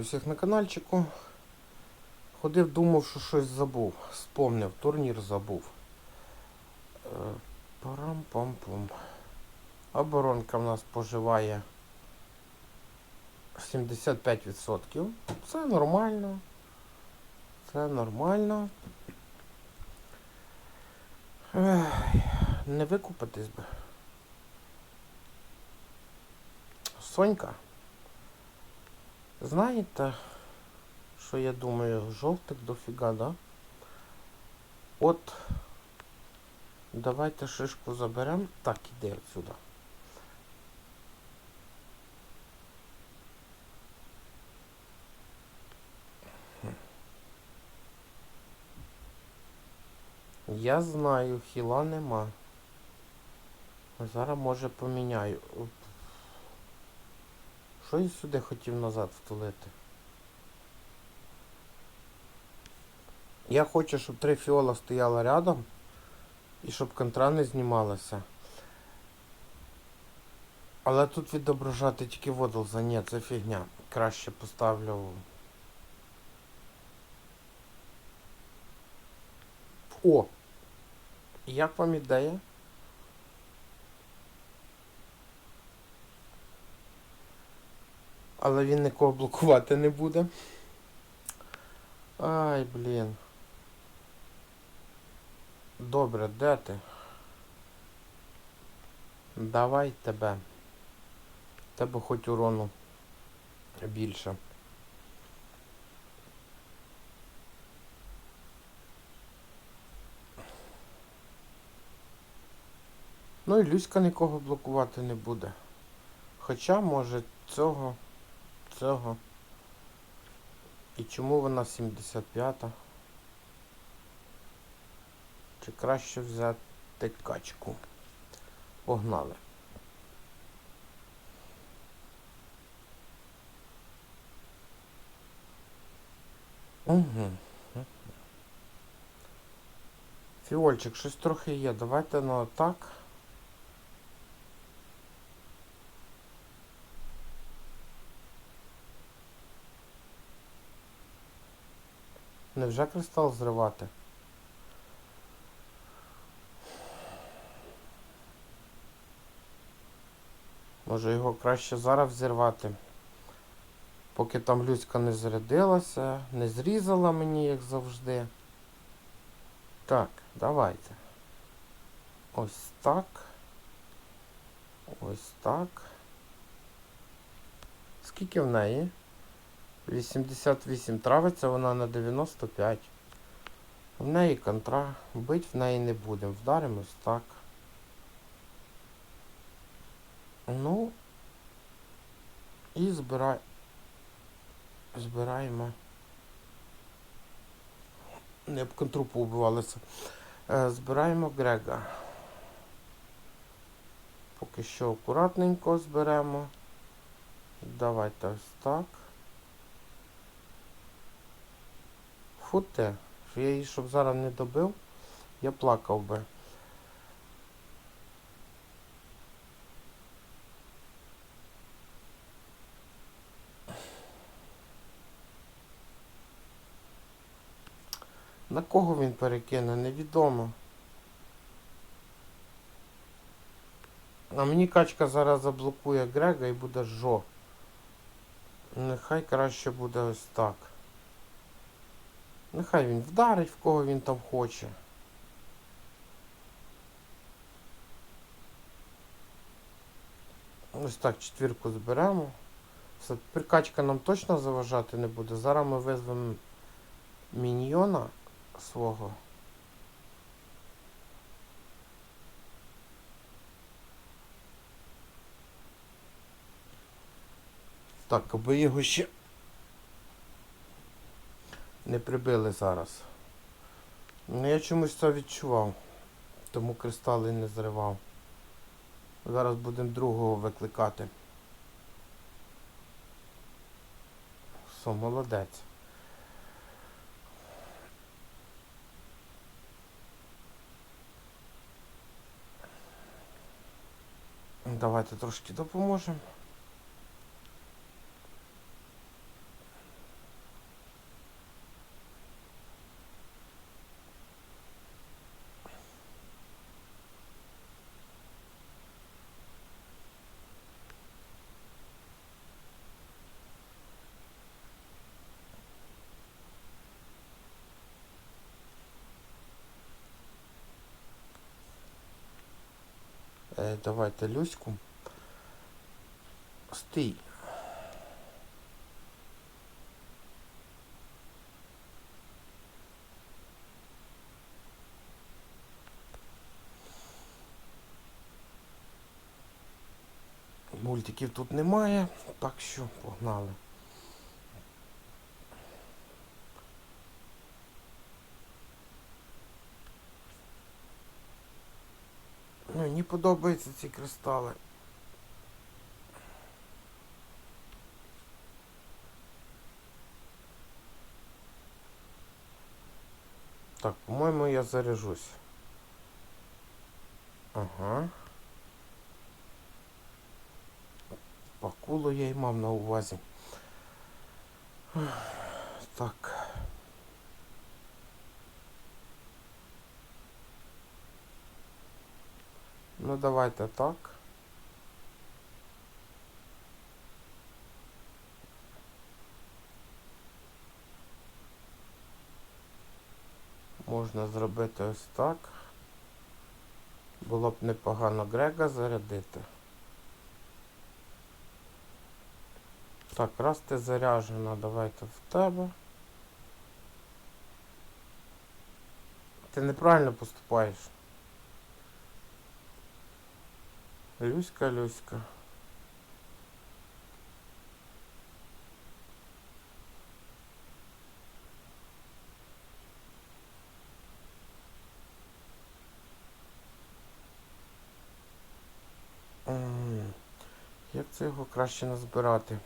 Всіх на каналчику. Ходив, думав, що щось забув. Спомнив, турнір забув. Е, Парам-пам-пум. Оборонка в нас поживає 75%. Це нормально. Це нормально. Не викупитись би. Сонька. Знаєте, що я думаю, жовтих дофіга, да? От давайте шишку заберемо. Так, іди отсюда. Я знаю, хіла нема. Зараз може поміняю. Що я сюди хотів назад втулити? Я хочу, щоб три фіола стояла рядом і щоб контра не знімалася. Але тут відображати тільки водолза. Ні, це фігня. Краще поставлю. О! Як вам ідея? Але він нікого блокувати не буде. Ай, блін. Добре, де ти? Давай тебе. Тебе хоч урону більше. Ну і Люська нікого блокувати не буде. Хоча, може, цього, цього. І чому вона 75-та? Чи краще взяти качку? Погнали. Угу. Фіольчик, щось трохи є. Давайте ну так. Невже кристал зривати? Може його краще зараз взірвати. Поки там Люська не зарядилася, не зрізала мені, як завжди. Так, давайте. Ось так. Ось так. Скільки в неї? 88 травиться вона на 95. В неї контра. Бить в неї не будемо. Вдаримо ось так. Ну і збирай... збираємо. Не б контру поубивалися. Е, збираємо Грега. Поки що акуратненько зберемо. Давайте ось так. Фу що я її щоб зараз не добив, я плакав би. На кого він перекине, невідомо. А мені качка зараз заблокує Грега і буде жо. Нехай краще буде ось так. Нехай він вдарить, в кого він там хоче. Ось так четвірку зберемо. Все, прикачка нам точно заважати не буде. Зараз ми визвемо міньйона свого. Так, аби його ще не прибили зараз. Ну я чомусь це відчував, тому кристали не зривав. Зараз будемо другого викликати. Все, молодець. Давайте трошки допоможемо. Давайте Люську. Стій. Мультиків тут немає, так що погнали. Мені подобаються ці кристали. Так, по-моєму, я заряжусь. Ага. Акулу я й мав на увазі. Так. Ну давайте так. Можна зробити ось так. Було б непогано Грега зарядити. Так, раз ти заряджена, давайте в тебе. Ти неправильно поступаєш. Люська, Люська. Як це його краще назбирати?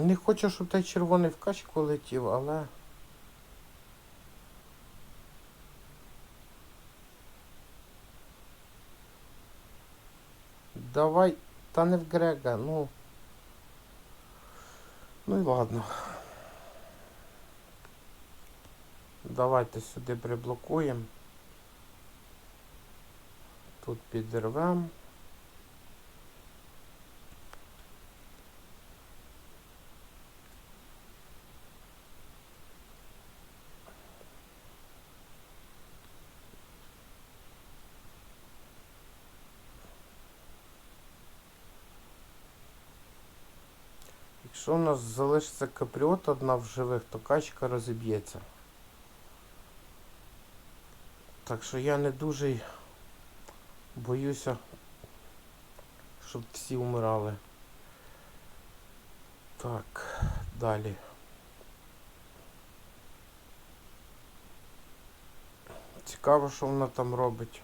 Не хочу, щоб той червоний в качку летів, але. Давай, та не в Грега, ну. Ну і ладно. Давайте сюди приблокуємо. Тут підірвемо. Якщо у нас залишиться капріот одна в живих, то качка розіб'ється. Так що я не дуже боюся, щоб всі вмирали. Так, далі. Цікаво, що вона там робить.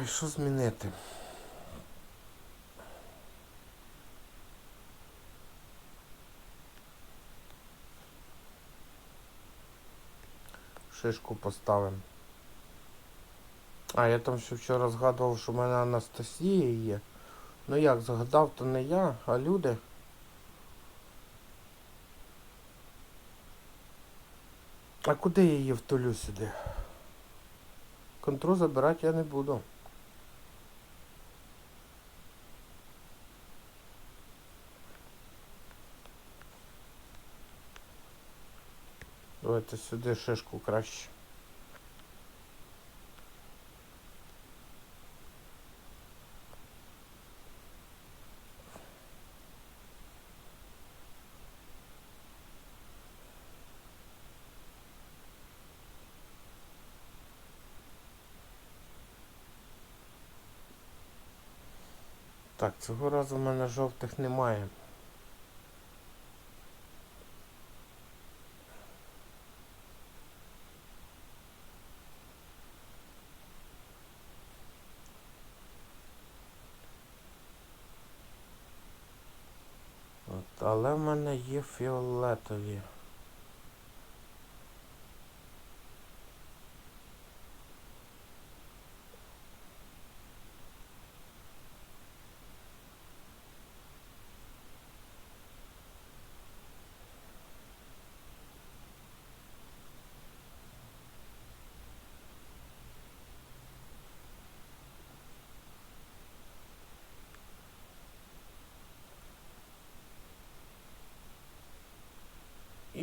Ай, що змінити? Шишку поставимо. А, я там ще вчора згадував, що в мене Анастасія є. Ну як, згадав, то не я, а люди. А куди я її втулю сюди? Контру забирати я не буду. Давайте сюди шишку краще. Так, цього разу в мене жовтих немає. Але в мене є фіолетові.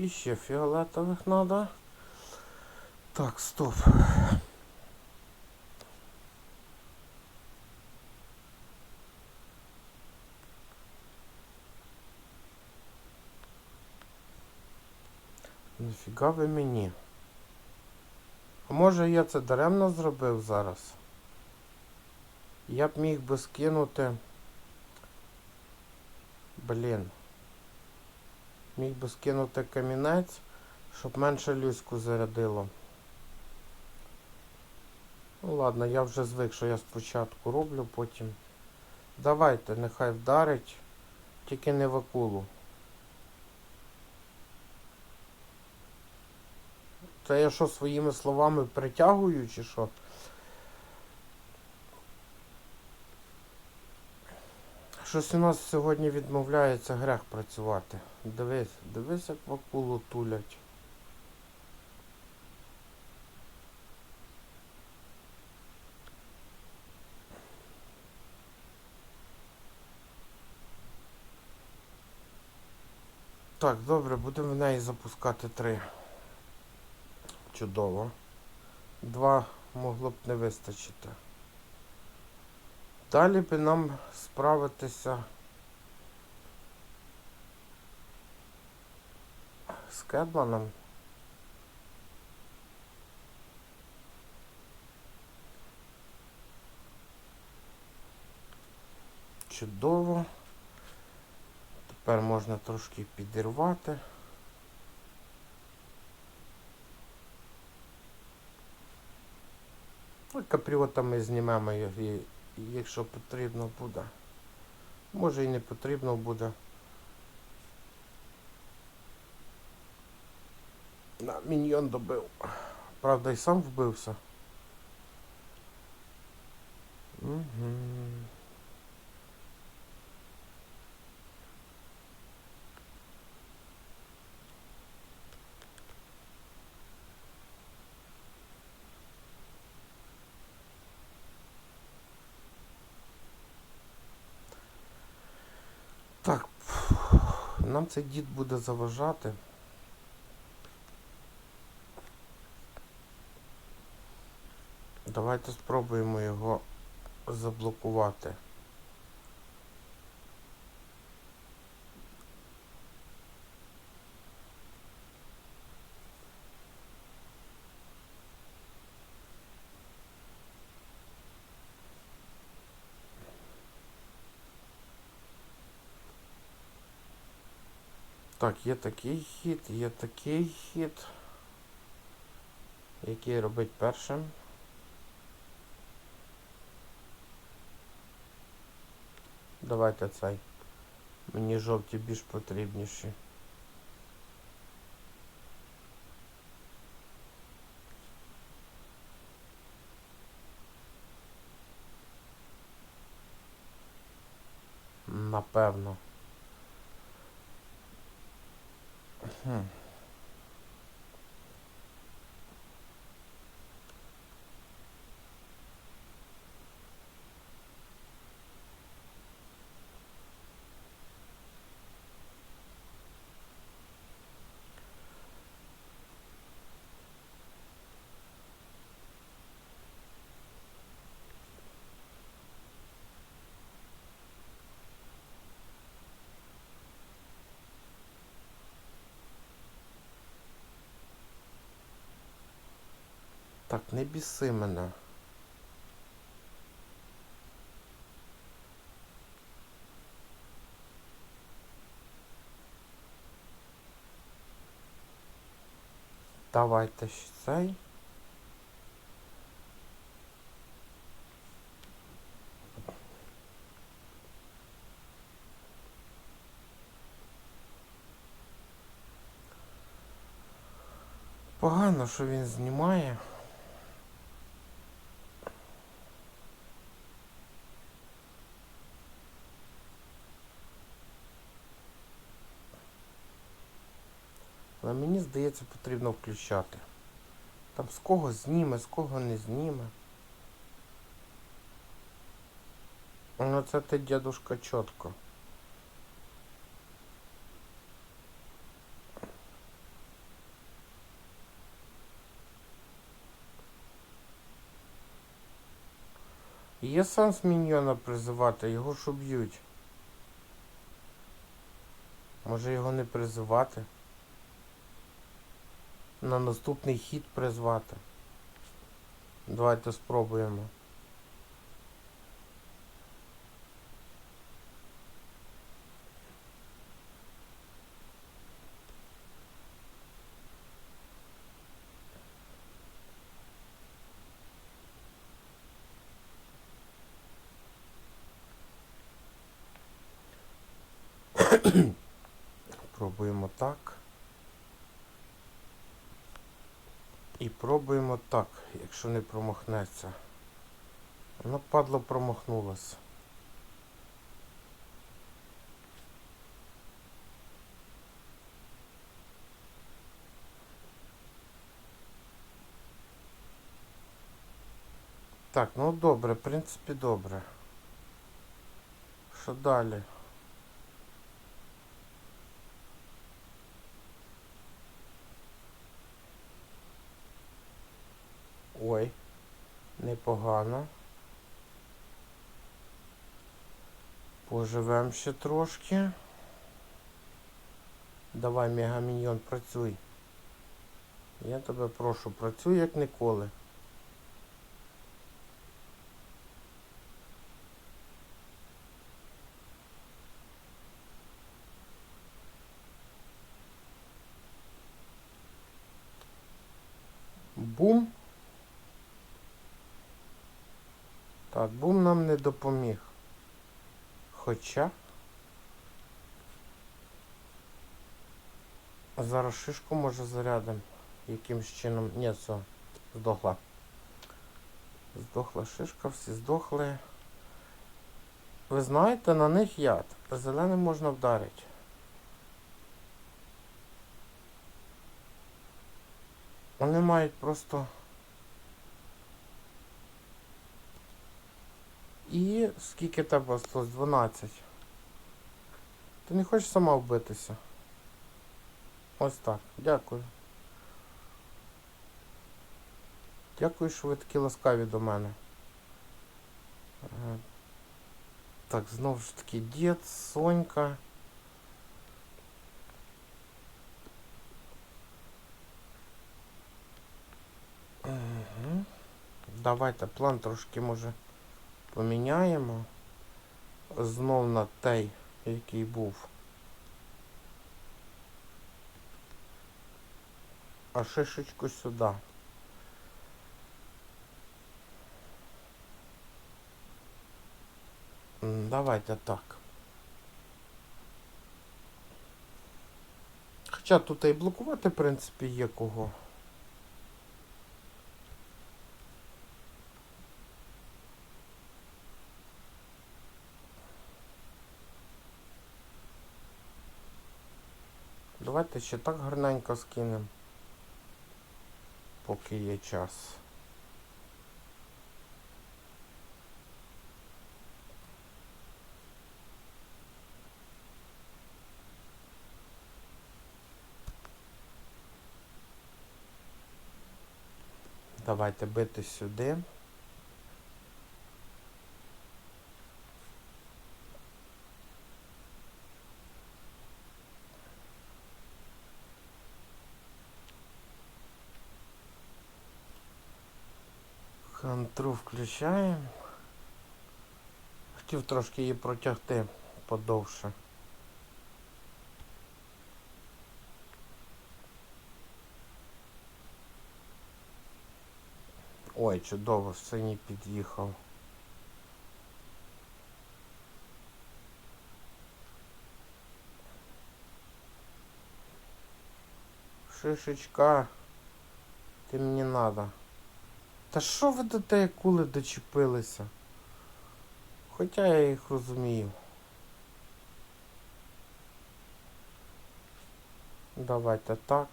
І ще фіолетових треба. Так, стоп. Нафіга ви мені? А може я це даремно зробив зараз? Я б міг би скинути. Блін. Міг би скинути камінець, щоб менше люську зарядило. Ну ладно, я вже звик, що я спочатку роблю, потім. Давайте, нехай вдарить, тільки не в акулу. Це я що своїми словами притягую чи що? Щось у нас сьогодні відмовляється грех працювати. Дивись, дивись, як в акулу тулять. Так, добре, будемо в неї запускати три. Чудово. Два могло б не вистачити. Далі би нам справитися з Кедланом. Чудово. Тепер можна трошки підірвати. Ну, Капріота ми знімемо, і- якщо потрібно буде. Може і не потрібно буде. На, міньйон добив. Правда, і сам вбився. Угу. Так, нам цей дід буде заважати. Давайте спробуємо його заблокувати. Так, є такий хід, є такий хід. Який робить першим. Давайте цей. Мені жовті більш потрібніші. Напевно. Huh. Так, не біси мене. Давайте ще цей. Погано, що він знімає. Але мені здається, потрібно включати. Там з кого зніме, з кого не зніме. Ну це ти дядушка чітко. Є сенс міньйона призивати, його ж уб'ють. Може його не призивати? На наступний хід призвати. Давайте спробуємо. Пробуємо так. І пробуємо так, якщо не промахнеться. Воно падло промахнулося. Так, ну добре, в принципі, добре. Що далі? Ой, непогано. Поживем ще трошки. Давай, мегаміньйон, працюй. Я тебе прошу, працюй як ніколи. Бум. Так, бум нам не допоміг. Хоча. Зараз шишку може зарядимо. Якимсь чином. Ні, все, здохла. Здохла шишка, всі здохли. Ви знаєте, на них яд. Зеленим можна вдарити. Вони мають просто. І скільки тебе осталось? 12. Ти не хочеш сама вбитися? Ось так. Дякую. Дякую, що ви такі ласкаві до мене. Е, Так, знову ж таки, дід, Сонька. Давайте план трошки може поміняємо. Знов на той, який був. А шишечку сюди. Давайте так. Хоча тут і блокувати, в принципі, є кого. Давайте ще так гарненько скинемо. Поки є час. Давайте бити сюди. Контру включаємо. Хотів трошки її протягти подовше. Ой, чудово, синій під'їхав. Шишечка. Ти мені надо. Та що ви до тієї кули дочепилися? Хоча я їх розумію. Давайте так.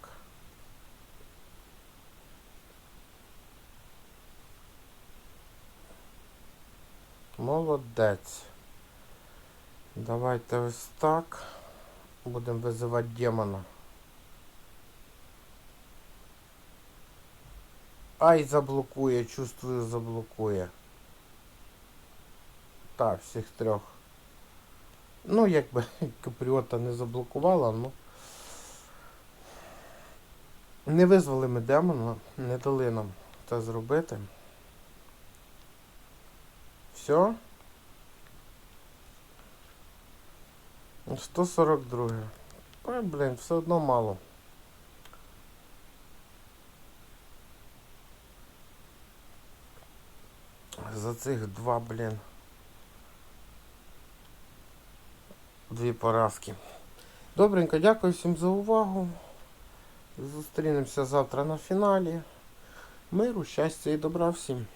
Молодець. Давайте ось так. Будемо визивати демона. Ай, заблокує, чувствую, заблокує. Так, всіх трьох. Ну, якби капріота не заблокувала, ну. Не визвали ми демона, не дали нам це зробити. Все. 142. Ой, блін, все одно мало. За цих два, блін. Дві поразки. Добренько, дякую всім за увагу. Зустрінемося завтра на фіналі. Миру, щастя і добра всім.